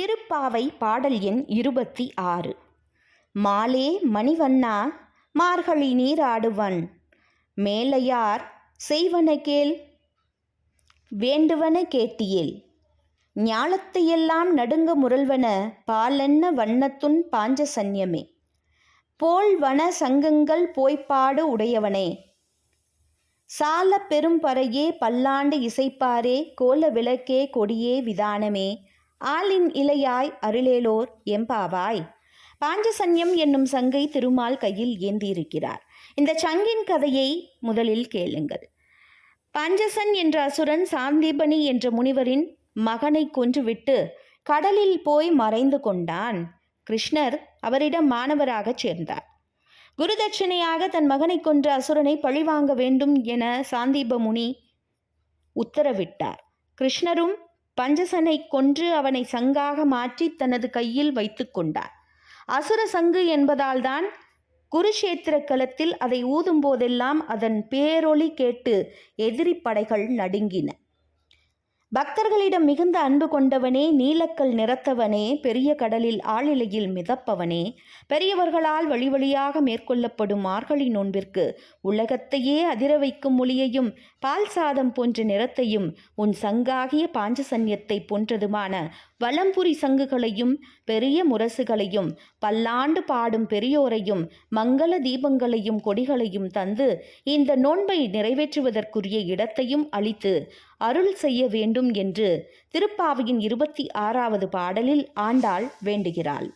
திருப்பாவை பாடல் எண் இருபத்தி ஆறு. மாலே மணிவண்ணா மார்கழி நீராடுவன் மேலையார் செய்வன கேள் வேண்டுவன கேட்டியேல். ஞாலத்தையெல்லாம் நடுங்க முரல்வன பாலென்ன வண்ணத்துன் பாஞ்ச சன்யமே போல் வன சங்கங்கள் போய்ப்பாடு உடையவனே. சால பெரும்பறையே பல்லாண்டு இசைப்பாரே கோல விளக்கே கொடியே விதானமே. ஆலின் இலையாய் அருளேலோர் எம்பாவாய். பாஞ்சசன்யம் என்னும் சங்கை திருமால் கையில் ஏந்தியிருக்கிறார். இந்த சங்கின் கதையை முதலில் கேளுங்கள். பாஞ்சசன் என்ற அசுரன் சாந்தீபனி என்ற முனிவரின் மகனை கொன்றுவிட்டு கடலில் போய் மறைந்து கொண்டான். கிருஷ்ணர் அவரிடம் மாணவராகச் சேர்ந்தார். குருதட்சிணையாக தன் மகனை கொன்ற அசுரனை பழிவாங்க வேண்டும் என சாந்தீப முனி உத்தரவிட்டார். கிருஷ்ணரும் பஞ்சசனை கொன்று அவனை சங்காக மாற்றி தனது கையில் வைத்து கொண்டார். அசுர சங்கு என்பதால்தான் குருஷேத்திர களத்தில் அதை ஊதும் போதெல்லாம் அதன் பேரொளி கேட்டு எதிரி படைகள் நடுங்கின. பக்தர்களிடம் மிகுந்த அன்பு கொண்டவனே நீலக்கல் நிறத்தவனே பெரிய கடலில் ஆளிலையில் மிதப்பவனே பெரியவர்களால் வழி வழியாக மேற்கொள்ளப்படும் மார்கழி நோன்பிற்கு உலகத்தையே அதிர வைக்கும் மொழியையும் பால் சாதம் போன்ற நிறத்தையும் உன் சங்காகிய பாஞ்சசன்யத்தை போன்றதுமான வலம்புரி சங்குகளையும் பெரிய முரசுகளையும் பல்லாண்டு பாடும் பெரியோரையும் மங்கள தீபங்களையும் கொடிகளையும் தந்து இந்த நோன்பை நிறைவேற்றுவதற்குரிய இடத்தையும் அளித்து அருள் செய்ய வேண்டும் என்று திருப்பாவையின் இருபத்தி ஆறாவது பாடலில் ஆண்டாள் வேண்டுகிறாள்.